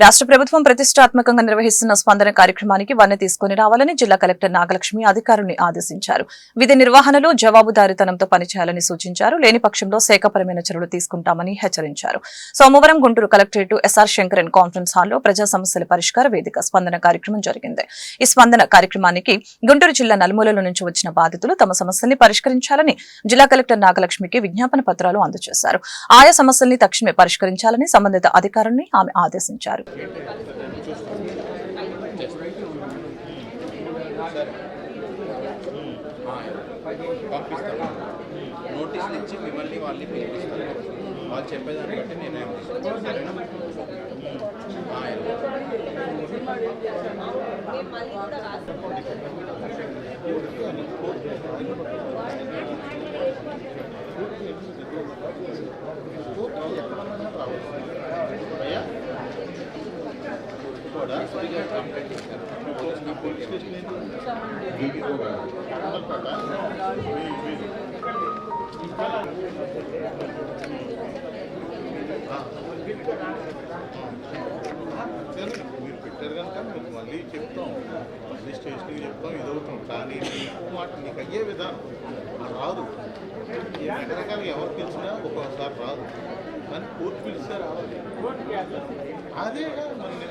రాష్ట్ర ప్రభుత్వం ప్రతిష్టాత్మకంగా నిర్వహిస్తున్న స్పందన కార్యక్రమానికి వన్నె తీసుకుని రావాలని జిల్లా కలెక్టర్ నాగలక్ష్మి అధికారుల్ని ఆదేశించారు. విధి నిర్వహణలో జవాబుదారితనంతో పనిచేయాలని సూచించారు. లేని పక్షంలో శాఖపరమైన చర్యలు తీసుకుంటామని హెచ్చరించారు. సోమవారం Guntur collectorate S R Sankaran conference హాల్లో ప్రజా సమస్యల పరిష్కార వేదిక స్పందన కార్యక్రమం జరిగింది. ఈ స్పందన కార్యక్రమానికి గుంటూరు జిల్లా నలుమూలల నుంచి వచ్చిన బాధితులు తమ సమస్యల్ని పరిష్కరించాలని జిల్లా కలెక్టర్ నాగలక్ష్మికి విజ్ఞాపన పత్రాలు అందజేశారు. ఆయా సమస్యల్ని తక్షణమే పరిష్కరించాలని సంబంధిత అధికారుల్ని ఆమె ఆదేశించారు. పంపిస్తాను నోటీసులు ఇచ్చి మిమ్మల్ని వాళ్ళని పిలిపిస్తాను వాళ్ళు చెప్పేదాన్ని బట్టి నిర్ణయం తీసుకుంటాను కూడా కంప్లైంట్ ఇస్తారు పోలీస్ కంప్లైంట్ ఇవ్వండి. మీరు పెట్టారు కనుక మీకు మళ్ళీ చెప్తాం మళ్ళీ స్టేషన్కి చెప్తాం ఇదవుతాం కానీ మాట మీకు అయ్యే విధానం అది రాదు ఈ రకరకాలుగా ఎవరు పిలిచినా ఒక్కొక్కసారి రాదు కానీ కోర్టు పిలిస్తే రావాలి అదే మన